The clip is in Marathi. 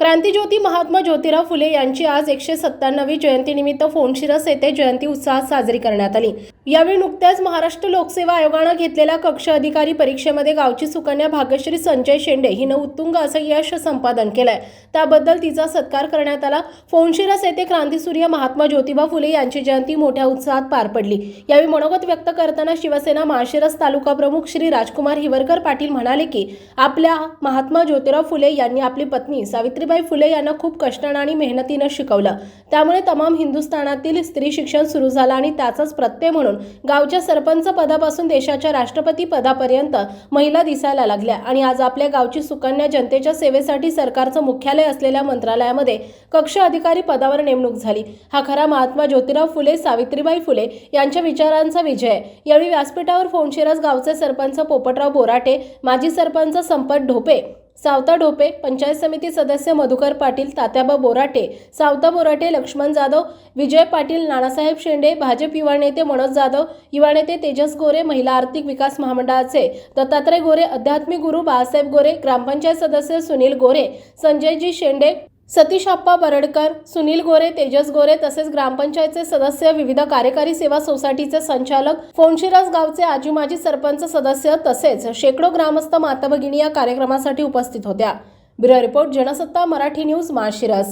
क्रांतीज्योती महात्मा ज्योतिराव फुले यांची आज एकशे सत्त्याण्णवी जयंतीनिमित्त फोनशिरस येथे जयंती उत्साहात साजरी करण्यात आली. यावेळी नुकत्याच महाराष्ट्र लोकसेवा आयोगानं घेतलेल्या कक्ष अधिकारी परीक्षेमध्ये गावची सुकन्या भाग्यश्री संजय शेंडे हिनं उत्तुंग असं यश संपादन केलंय. त्याबद्दल तिचा सत्कार करण्यात आला. फोनशिरस येथे क्रांतीसूर्य महात्मा ज्योतिबा फुले यांची जयंती मोठ्या उत्साहात पार पडली. यावेळी मनोगत व्यक्त करताना शिवसेना माळशिरस तालुका प्रमुख श्री राजकुमार हिवरकर पाटील म्हणाले की आपल्या महात्मा ज्योतिराव फुले यांनी आपली पत्नी सावित्री सावित्रीबाई फुले यांना खूप कष्टानं आणि मेहनतीनं शिकवलं. त्यामुळे तमाम हिंदुस्थानातील स्त्री शिक्षण सुरू झालं आणि त्याचाच प्रत्यय म्हणून गावच्या सरपंच पदापासून देशाच्या राष्ट्रपती पदापर्यंत महिला दिसायला लागल्या. आणि आज आपल्या गावची सुकन्या जनतेच्या सेवेसाठी सरकारचं मुख्यालय असलेल्या मंत्रालयामध्ये कक्ष अधिकारी पदावर नेमणूक झाली. हा खरा महात्मा ज्योतिराव फुले सावित्रीबाई फुले यांच्या विचारांचा विजय. यावेळी व्यासपीठावर फोनशिरस गावचे सरपंच पोपटराव बोराटे माजी सरपंच संपत ढोपे सावता डोपे पंचायत समिती सदस्य मधुकर पाटील तात्याबा बोराटे सावता बोराटे लक्ष्मण जाधव विजय पाटील नानासाहेब शेंडे भाजप युवा नेते मनोज जाधव युवा नेते तेजस गोरे महिला आर्थिक विकास महामंडळाचे दत्तात्रय गोरे अध्यात्मिक गुरु बाळासाहेब गोरे ग्रामपंचायत सदस्य सुनील गोरे संजयजी शेंडे सतीश आप्पा बरडकर सुनील गोरे तेजस गोरे तसेच ग्रामपंचायतचे सदस्य विविध कार्यकारी सेवा सोसायटीचे संचालक फोनशिरास गावचे आजी माजी सरपंच सदस्य तसेच शेकडो ग्रामस्थ माता भगिनी या कार्यक्रमासाठी उपस्थित होत्या. Bureau report Jansatta Marathi news Malshiras.